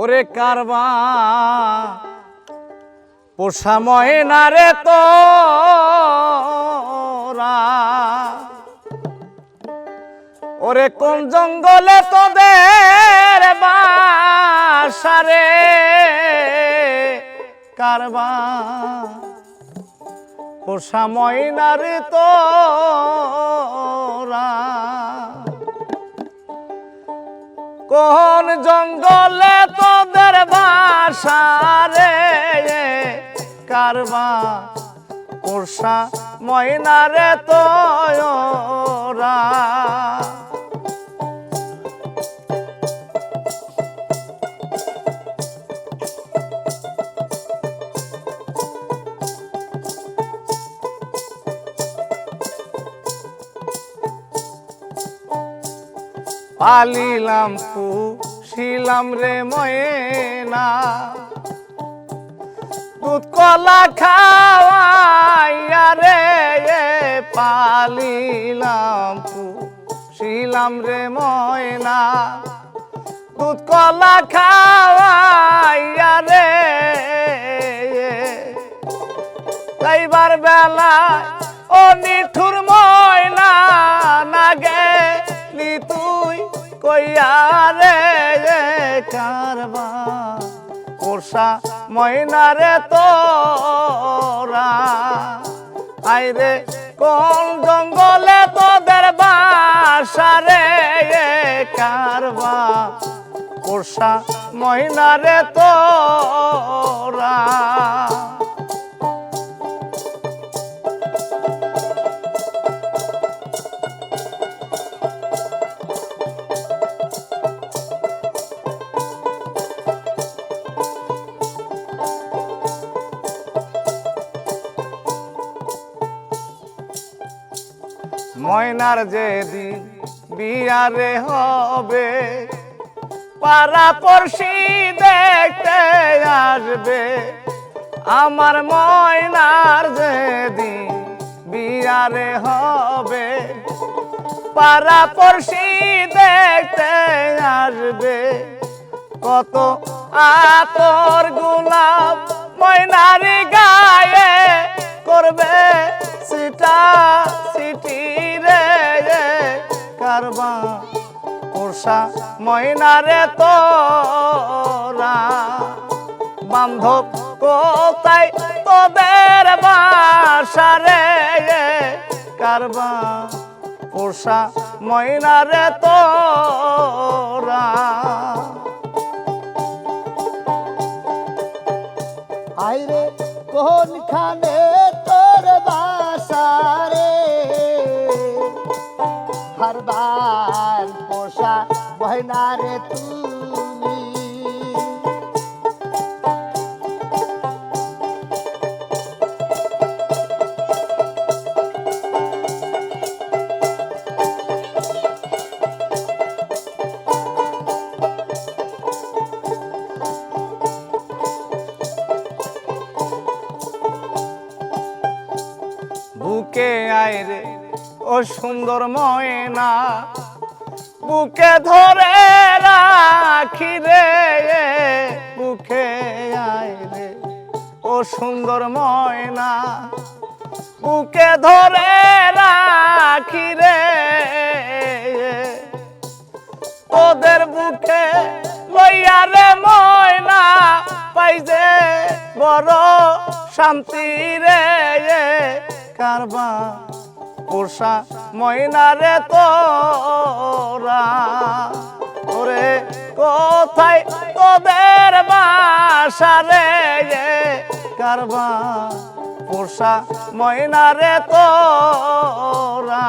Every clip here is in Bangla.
ওরে কারবা, পোষা ময়না রে তোরা। ওরে কোন জঙ্গলে তোদের বাসারে কারবা, পোষা ময়না রে তোরা। কোন জঙ্গলে তোদের বাসারে কারবা পোষা ময়নারে তোরা। পালিলাম, পুষিলাম রে ময়না। দুধ কলা খাওয়াইয়া রে পালিলাম, পুষিলাম রে ময়না। দুধ কলা খাওয়াইয়া রে বেলায় ও নিঠুর ময়না না গেলি তুই কইয়া রে কারবা পোষা ময়না রে তোরা। আইরে কোন জঙ্গলে তোদের বাসা রে কারবা পোষা ময়না রে তোরা। ময়নার যেদিন বিয়ারে হবে, পাড়া পড়শি দেখতে আসবে। আমার ময়নার যেদিন বিয়ারে হবে, পাড়া পড়শি দেখতে আসবে। কত আতর গোলাপ ময়নারে গায়ে পোষা ময়নারে তোরা। বান্ধব কোথায় তোদের বাসারে? কারবা, পোষা, ময়নারে তোরা। আইরে, কোনখানে তোর বাসা রে হরবার পোষা বহনা রে তুমি? বুকে আয় রে ও সুন্দর ময়না বুকে ধরে রাখি রে বুকে আয় রে। ও সুন্দর ময়না, বুকে ধরে রাখি রে তোদের বুকে লইয়া রে ময়না পাইছে বড় শান্তি রে। কারবা পোষা ময়না রে তোরা। ওরে কোথায় তোদের বাসা রে কারবা পোষা ময়না রে তোরা।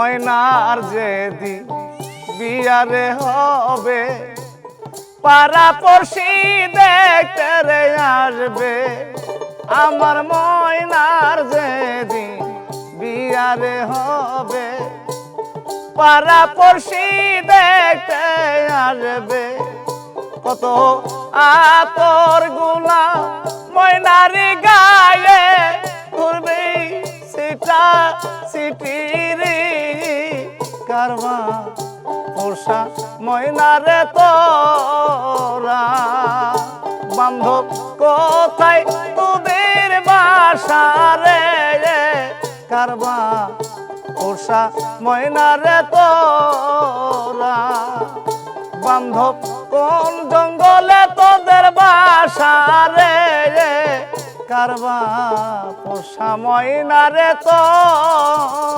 ময়নার যেদি বিয়ারে হবে, পাড়া পড়শি দেখতে রে আসবে। আমার ময়নার বিয়ে বিয়ারে হবে, পাড়া পড়শি দেখতে আসবে। কত আতরগুলা ময়নারি গায়ে ঘুরবে, সিটা সিটিরি কারবা পোষা ময়নারে তোরা। বান্ধব কোথায় তোদের বাসা রে কারবা পোষা ময়নারে তোরা। বান্ধব কোন জঙ্গলে তোদের বাসা রে কারবা পোষা ময়নারে তোরা।